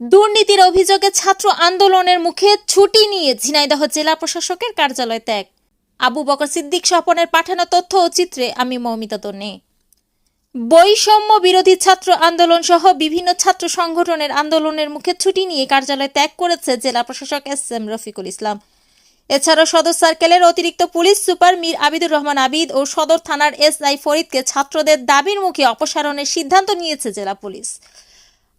দুর্নীতির অভিযোগে ছাত্র আন্দোলনের মুখে ছুটি নিয়ে ঝিনাইদহ জেলা প্রশাসকের কার্যালয় ত্যাগ। আবু বকর সিদ্দিক স্বপনের পাঠানো তথ্য ও চিত্রে আমি মৌমিতা তন্নে। বৈষম্য বিরোধী ছাত্র আন্দোলন সহ বিভিন্ন ছাত্র সংগঠনের আন্দোলনের মুখে ছুটি নিয়ে কার্যালয় ত্যাগ করেছে জেলা প্রশাসক এস এম রফিকুল ইসলাম। এছাড়াও সদর সার্কেলের অতিরিক্ত পুলিশ সুপার মীর আবিদুর রহমান আবিদ ও সদর থানার এসআই ফরিদকে ছাত্রদের দাবির মুখে অপসারণের সিদ্ধান্ত নিয়েছে জেলা পুলিশ।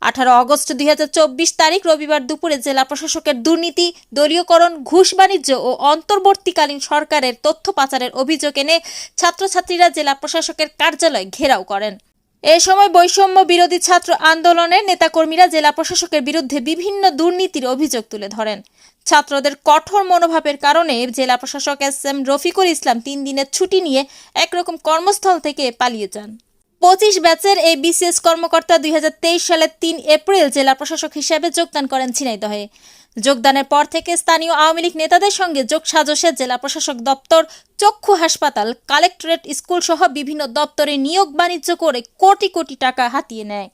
আঠারো অগস্ট দুই হাজার চব্বিশ তারিখ রবিবার দুপুরে জেলা প্রশাসকের দুর্নীতি, দলীয়করণ, ঘুষ বাণিজ্য ও অন্তর্বর্তীকালীন সরকারের তথ্য পাচারের অভিযোগ এনে ছাত্রছাত্রীরা জেলা প্রশাসকের কার্যালয় ঘেরাও করেন। এ সময় বৈষম্য বিরোধী ছাত্র আন্দোলনের নেতাকর্মীরা জেলা প্রশাসকের বিরুদ্ধে বিভিন্ন দুর্নীতির অভিযোগ তুলে ধরেন। ছাত্রদের কঠোর মনোভাবের কারণে জেলা প্রশাসক এস এম রফিকুল ইসলাম তিন দিনের ছুটি নিয়ে একরকম কর্মস্থল থেকে পালিয়ে যান। পঁচিশ ব্যাচের এই বিসিএস কর্মকর্তা দুই সালের তিন এপ্রিল জেলা প্রশাসক হিসেবে যোগদান করেন ঝিনাইদহে। যোগদানের পর থেকে স্থানীয় আওয়ামী লীগ নেতাদের সঙ্গে যোগ সাজসে জেলা প্রশাসক দপ্তর, চক্ষু হাসপাতাল, কালেক্টরেট স্কুল সহ বিভিন্ন দপ্তরে নিয়োগ বাণিজ্য করে কোটি কোটি টাকা হাতিয়ে নেয়।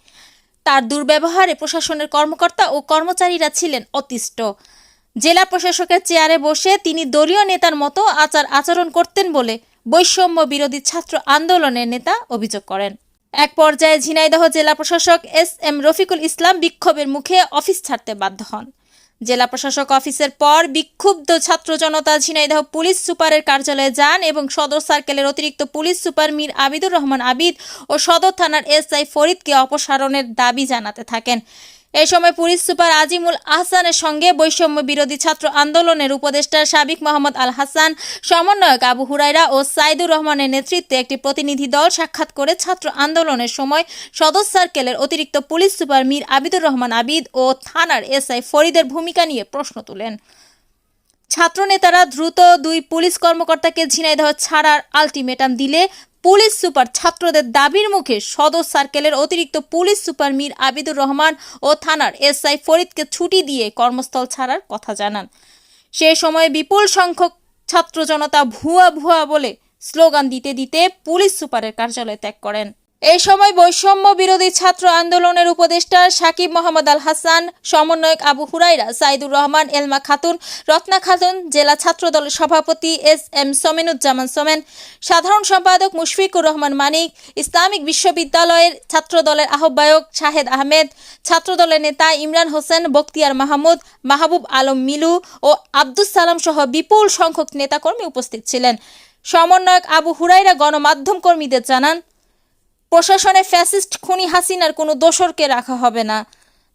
তার দুর্ব্যবহারে প্রশাসনের কর্মকর্তা ও কর্মচারীরা ছিলেন অতিষ্ঠ। জেলা প্রশাসকের চেয়ারে বসে তিনি দলীয় নেতার মতো আচার আচরণ করতেন বলে বৈষম্য বিরোধী ছাত্র আন্দোলনের নেতা অভিযোগ করেন। এক পর্যায়ে ঝিনাইদহ জেলা প্রশাসক এস এম রফিকুল ইসলাম বিক্ষোভের মুখে অফিস ছাড়তে বাধ্য হন। জেলা প্রশাসক অফিসের পর বিক্ষুব্ধ ছাত্র জনতা ঝিনাইদহ পুলিশ সুপারের কার্যালয়ে যান এবং সদর সার্কেলের অতিরিক্ত পুলিশ সুপার মীর আবিদুর রহমান আবিদ ও সদর থানার এসআই ফরিদকে অপসারণের দাবি জানাতে থাকেন। এ সময় পুলিশ সুপার আজিমুল আহসানের সঙ্গে বৈষম্য বিরোধী ছাত্র আন্দোলনের উপদেষ্টা সাবিক মোহাম্মদ আল হাসান, সমন্বয়ক আবু হুরাইরা ও সাইদুর রহমানের নেতৃত্বে একটি প্রতিনিধি দল সাক্ষাৎ করে ছাত্র আন্দোলনের সময় সদস্য সার্কেলের অতিরিক্ত পুলিশ সুপার মীর আবিদুর রহমান আবিদ ও থানার এসআই ফরিদের ভূমিকা নিয়ে প্রশ্ন তুলেন। ছাত্রনেতারা দ্রুত দুই পুলিশ কর্মকর্তাকে ঝিনাইদহ ছাড়ার আলটিমেটাম দিলে পুলিশ সুপার ছাত্রদের দাবির মুখে সদর সার্কেলের অতিরিক্ত পুলিশ সুপার মীর আবিদুর রহমান ও থানার এসআই ফরিদকে ছুটি দিয়ে কর্মস্থল ছাড়ার কথা জানান। সে সময় বিপুল সংখ্যক ছাত্র জনতা ভুয়া ভুয়া বলে স্লোগান দিতে দিতে পুলিশ সুপারের কার্যালয় ত্যাগ করেন। এই সময় বৈষম্য বিরোধী ছাত্র আন্দোলনের উপদেষ্টা সাকিব মোহাম্মদ আল হাসান সমন্বয়ক আবু হুরাইরা সাইদুর রহমান, এলমা খাতুন, রত্না খাতুন, জেলা ছাত্র দলের সভাপতি এস এম সোমেনুজ্জামান সোমেন, সাধারণ সম্পাদক মুশফিকুর রহমান মানিক, ইসলামিক বিশ্ববিদ্যালয়ের ছাত্র দলের আহ্বায়ক শাহেদ আহমেদ ছাত্র দলের নেতা ইমরান হোসেন, বখতিয়ার মাহমুদ, মাহবুব আলম মিলু ও আব্দুস সালাম সহ বিপুল সংখ্যক নেতাকর্মী উপস্থিত ছিলেন। সমন্বয়ক আবু হুরাইরা গণমাধ্যম কর্মীদের জানান প্রশাসনে ফ্যাসিস্ট খুনি হাসিনার কোনো দোসরকে রাখা হবে না।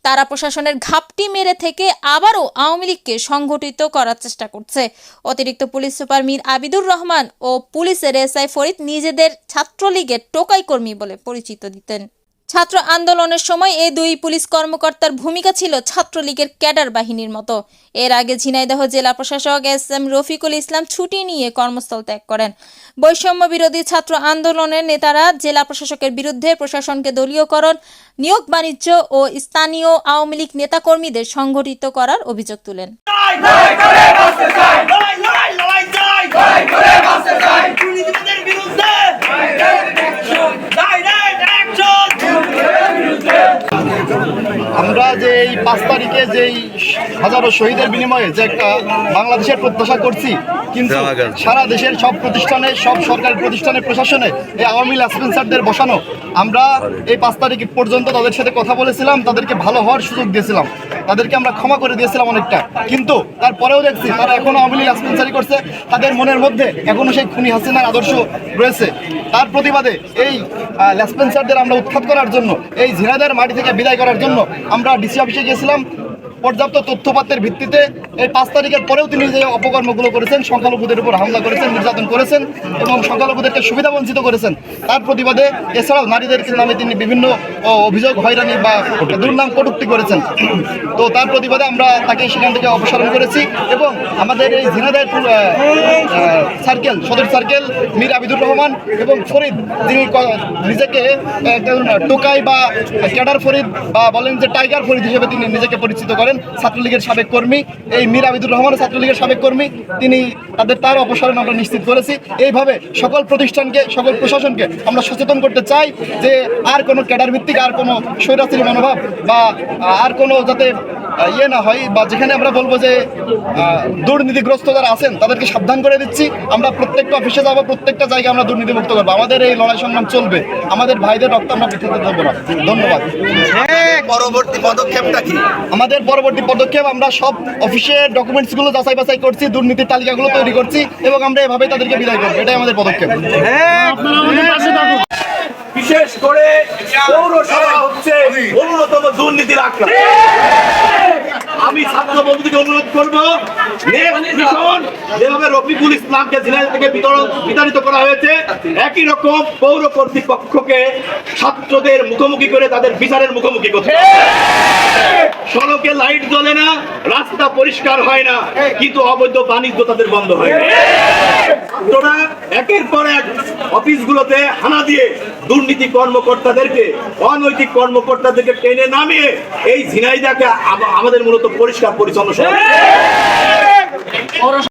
তারা প্রশাসনের ঘাপটি মেরে থেকে আবারও আওয়ামী লীগকে সংগঠিত করার চেষ্টা করছে। অতিরিক্ত পুলিশ সুপার মীর আবিদুর রহমান ও পুলিশের এসআই ফরিদ নিজেদের ছাত্রলীগের টোকাই কর্মী বলে পরিচিত দিতেন। ছাত্র আন্দোলনের সময় এই দুই পুলিশ কর্মকর্তার ভূমিকা ছিল ছাত্রলীগের ক্যাডার বাহিনীর মতো এর আগে ঝিনাইদহ জেলা প্রশাসক এস এম রফিকুল ইসলাম ছুটি নিয়ে কর্মস্থল ত্যাগ করেন বৈষম্য বিরোধী ছাত্র আন্দোলনের নেতারা জেলা প্রশাসকের বিরুদ্ধে প্রশাসনকে দলীয়করণ নিয়োগ বাণিজ্য ও স্থানীয় আওয়ামী লীগ নেতাকর্মীদের সংগঠিত করার অভিযোগ তুলেন লড়াই করে বাঁচতে চাই লড়াই লড়াই লড়াই চাই লড়াই করে বাঁচতে চাই দুর্নীতিবাদের বিরুদ্ধে ডাইরেক্ট অ্যাকশন আমরা যে এই পাঁচ তারিখে যেই হাজারো শহীদের বিনিময়ে যে একটা বাংলাদেশের প্রত্যাশা করছি কিন্তু সারা দেশের সব প্রতিষ্ঠানে সব সরকারি প্রতিষ্ঠানে প্রশাসনে এই আওয়ামী লাসপেন্সারদের বসানো। আমরা এই পাঁচ তারিখ পর্যন্ত তাদের সাথে কথা বলেছিলাম তাদেরকে ভালো হওয়ার সুযোগ দিয়েছিলাম। তাদেরকে আমরা ক্ষমা করে দিয়েছিলাম অনেকটা। কিন্তু তারপরেও দেখছি তারা এখনও আওয়ামী লীগ লাসপেন্সারি করছে। তাদের মনের মধ্যে এখনও সেই খুনি হাসিনার আদর্শ রয়েছে। তার প্রতিবাদে এই লেসপেন্সারদের আমরা উৎখাত করার জন্য এই ঝিনাইদার মাটি থেকে বিদায় করার জন্য আমরা ডিসি অফিসে গিয়েছিলাম পর্যাপ্ত তথ্যপাত্রের ভিত্তিতে এই পাঁচ তারিখের পরেও তিনি যে অপকর্মগুলো করেছেন, সংখ্যালঘুদের উপর হামলা করেছেন, নির্যাতন করেছেন এবং সংখ্যালঘুদেরকে সুবিধা বঞ্চিত করেছেন, তার প্রতিবাদে এছাড়াও নারীদের নামে তিনি বিভিন্ন অভিযোগ হয়রানি বা দুর্নাম কটুক্তি করেছেন। তো তার প্রতিবাদে আমরা তাকে সেখান থেকে অপসারণ করেছি এবং আমাদের এই ঝিনাইদার সার্কেল, সদর সার্কেল, মীর আবিদুর রহমান এবং ফরিদ ক- নিজেকে টোকাই বা ক্যাডার ফরিদ বা বলেন যে টাইগার ফরিদ হিসেবে তিনি নিজেকে পরিচিত করেন ছাত্রলীগের সাবেক কর্মী, এই মীর আবিদুর রহমান ছাত্রলীগের সাবেক কর্মী, তিনি তাদের তার অপসারণ আমরা নিশ্চিত করেছি। এইভাবে সকল প্রতিষ্ঠানকে, সকল প্রশাসনকে আমরা সচেতন করতে চাই যে আর কোনো ক্যাডার ভিত্তিক আর কোনো স্বৈরাচারী মনোভাব বা আর কোনো যাতে ইয়ে না হয় বা যেখানে আমরা বলব যে দুর্নীতিগ্রস্ত যারা আছেন তাদেরকে সাবধান করে দিচ্ছি। আমরা প্রত্যেকটা অফিসে যাব প্রত্যেকটা জায়গায় আমরা দুর্নীতিমুক্ত করব। আমাদের এই লড়াই সংগ্রাম চলবে। আমাদের ভাইদের রক্ত আমরা বৃদ্ধিতে দেবো না। ধন্যবাদ। পরবর্তী পদক্ষেপটা কি? আমাদের পরবর্তী পদক্ষেপ আমরা সব অফিসের ডকুমেন্টসগুলো যাচাই বাছাই করছি দুর্নীতির তালিকাগুলো তৈরি করছি এবং আমরা এভাবে তাদেরকে বিদায় করব। এটাই আমাদের পদক্ষেপ। বিশেষ করে পৌরসভা হচ্ছে অন্যতম দুর্নীতির আখড়া বন্ধুকে অনুরোধ করব mission যেভাবে রফিকুল ইসলামকে জেলা থেকে বিতরণ বিতাড়িত করা হয়েছে। একই রকম পৌর কর্তৃপক্ষকে ছাত্রদের মুখোমুখি করে তাদের বিচারের মুখোমুখি করতে সড়কে লাইট জ্বলে না রাস্তা পরিষ্কার হয় না কিন্তু অবৈধ বাণিজ্য তাদের বন্ধ হয়। না একের পর এক অফিসগুলোতে হানা দিয়ে দুর্নীতি কর্মকর্তাদেরকে অনৈতিক কর্মকর্তাদেরকে টেনে নামিয়ে এই ঝিনাইদাকে আমাদের মূলত পরিষ্কার পরিচ্ছন্ন